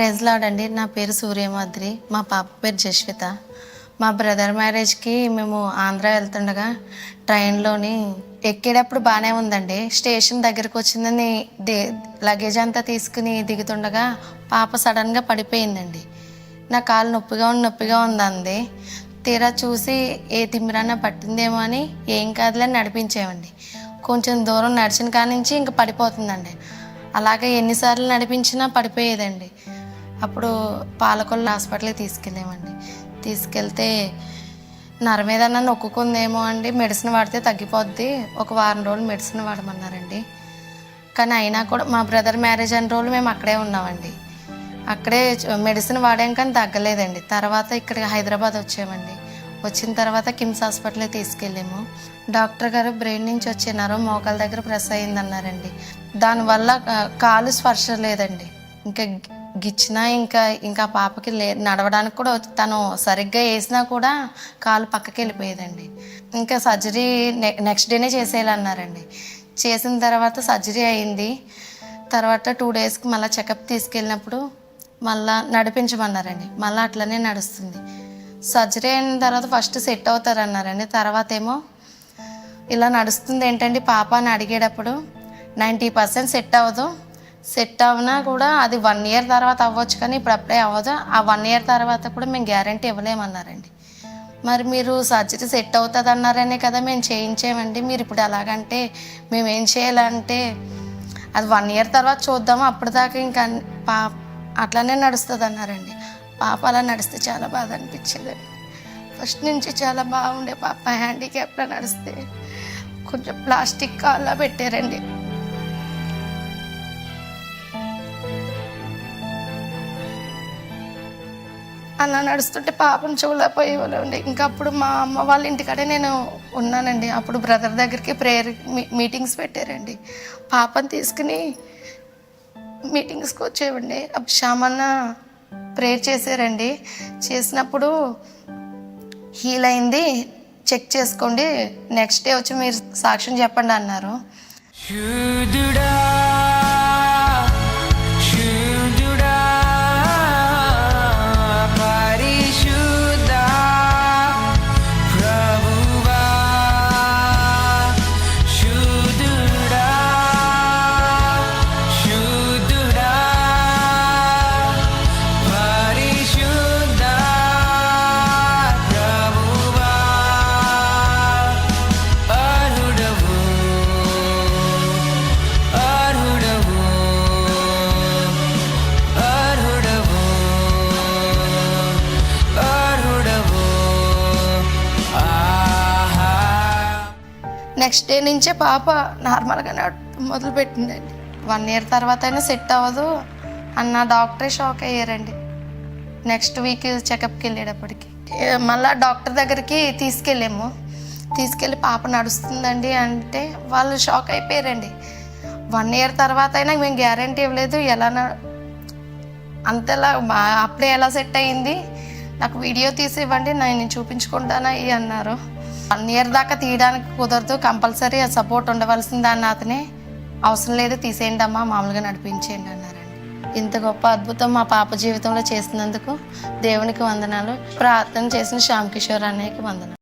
Praise లాడండి నా పేరు సూర్యమాద్రి మా పాప పేరు జస్విత మా బ్రదర్ మ్యారేజ్కి మేము ఆంధ్ర వెళ్తుండగా ట్రైన్లోని ఎక్కేటప్పుడు బాగానే ఉందండి. స్టేషన్ దగ్గరకు వచ్చిందని దే లగేజ్ అంతా తీసుకుని దిగుతుండగా పాప సడన్గా పడిపోయిందండి. నా కాలు నొప్పిగా ఉంది నొప్పిగా ఉంది అంది తీరా చూసి ఏ తిమ్మిరన్నా పట్టిందేమో అని ఏం కాదులే అని నడిపించామండి కొంచెం దూరం నడిచిన కానించి నుంచి ఇంకా పడిపోతుందండి. అలాగే ఎన్నిసార్లు నడిపించినా పడిపోయేదండి. అప్పుడు పాలకొల్లు హాస్పిటల్కి తీసుకెళ్ళామండి. తీసుకెళ్తే నర మీద నొక్కుందేమో అండి. మెడిసిన్ వాడితే తగ్గిపోద్ది. ఒక వారం రోజులు మెడిసిన్ వాడమన్నారండి. కానీ అయినా కూడా మా బ్రదర్ మ్యారేజ్ అయిన రోజులు మేము అక్కడే ఉన్నామండి. అక్కడే మెడిసిన్ వాడాం కానీ తగ్గలేదండి. తర్వాత ఇక్కడ హైదరాబాద్ వచ్చామండి. వచ్చిన తర్వాత కిమ్స్ హాస్పిటల్కి తీసుకెళ్ళాము. డాక్టర్ గారు బ్రెయిన్ నుంచి వచ్చే నరం మోకాల దగ్గర ప్రెస్ అయిందన్నారండి దానివల్ల కాలు స్పర్శ లేదండి ఇంకా గిచ్చినా ఇంకా ఇంకా పాపకి లే నడవడానికి కూడా తను సరిగ్గా వేసినా కూడా కాలు పక్కకి వెళ్ళిపోయేదండి. ఇంకా సర్జరీ నె నెక్స్ట్ డేనే చేసేయాలన్నారండి. చేసిన తర్వాత సర్జరీ అయింది. తర్వాత టూ డేస్కి మళ్ళీ చెకప్ తీసుకెళ్ళినప్పుడు మళ్ళా నడిపించమన్నారండి. మళ్ళీ అట్లనే నడుస్తుంది. సర్జరీ అయిన తర్వాత ఫస్ట్ సెట్ అవుతారన్నారండి. తర్వాత ఏమో ఇలా నడుస్తుంది ఏంటండి పాప అని అడిగేటప్పుడు నైంటీ పర్సెంట్ సెట్ అవ్వదు. సెట్ అవునా కూడా అది వన్ ఇయర్ తర్వాత అవ్వచ్చు కానీ ఇప్పుడు అప్పుడే అవ్వదు. ఆ వన్ ఇయర్ తర్వాత కూడా మేము గ్యారంటీ ఇవ్వలేమన్నారండి. మరి మీరు సర్జరీ సెట్ అవుతుంది అన్నారనే కదా మేము చేయించామండి. మీరు ఇప్పుడు ఎలాగంటే మేము ఏం చేయాలంటే అది వన్ ఇయర్ తర్వాత చూద్దాము. అప్పటిదాకా ఇంకా పా అట్లానే నడుస్తుంది అన్నారండి పాప అలా నడిస్తే చాలా బాధ అనిపించింది. ఫస్ట్ నుంచి చాలా బాగుండే పాప. హ్యాండిక్యాప్లో నడిస్తే కొంచెం ప్లాస్టిక్ కాల్లో పెట్టారండి. అలా నడుస్తుంటే పాపను చూడలేకపోయేవాళ్ళండి ఇంకా అప్పుడు మా అమ్మ వాళ్ళ ఇంటికాడే నేను ఉన్నానండి. అప్పుడు బ్రదర్ దగ్గరికి ప్రేయర్ మీటింగ్స్ పెట్టారండి. పాపను తీసుకుని మీటింగ్స్కి వచ్చేవండి. అప్పుడు శ్యామన్న ప్రేయర్ చేశారండి. చేసినప్పుడు హీల్ అయింది. చెక్ చేసుకోండి. నెక్స్ట్ డే వచ్చి మీరు సాక్ష్యం చెప్పండి అన్నారు. నెక్స్ట్ డే నుంచే పాప నార్మల్గా నడపడం మొదలుపెట్టిందండి వన్ ఇయర్ తర్వాత అయినా సెట్ అవ్వదు. అన్న డాక్టరే షాక్ అయ్యారండి. నెక్స్ట్ వీక్ చెకప్కి వెళ్ళేటప్పటికి. మళ్ళీ డాక్టర్ దగ్గరికి తీసుకెళ్ళాము. తీసుకెళ్ళి పాప నడుస్తుందండి అంటే వాళ్ళు షాక్ అయిపోయారండి. వన్ ఇయర్ తర్వాత అయినా మేము గ్యారంటీ ఇవ్వలేదు. ఎలా అంతలా అప్పుడే ఎలా సెట్ అయ్యింది నాకు వీడియో తీసి ఇవ్వండి నేను చూపించుకుంటానా అన్నారు. వన్ ఇయర్ దాకా తీయడానికి కుదరదు కంపల్సరీ ఆ సపోర్ట్ ఉండవలసింది అన్న అతనే. అవసరం లేదు తీసేయండి అమ్మా మామూలుగా నడిపించేయండి అన్నారండి. ఇంత గొప్ప అద్భుతం మా పాప జీవితంలో చేసినందుకు దేవునికి వందనాలు. ప్రార్థన చేసిన శ్యామ్ కిషోర్ అన్నయ్యకి వందనాలు.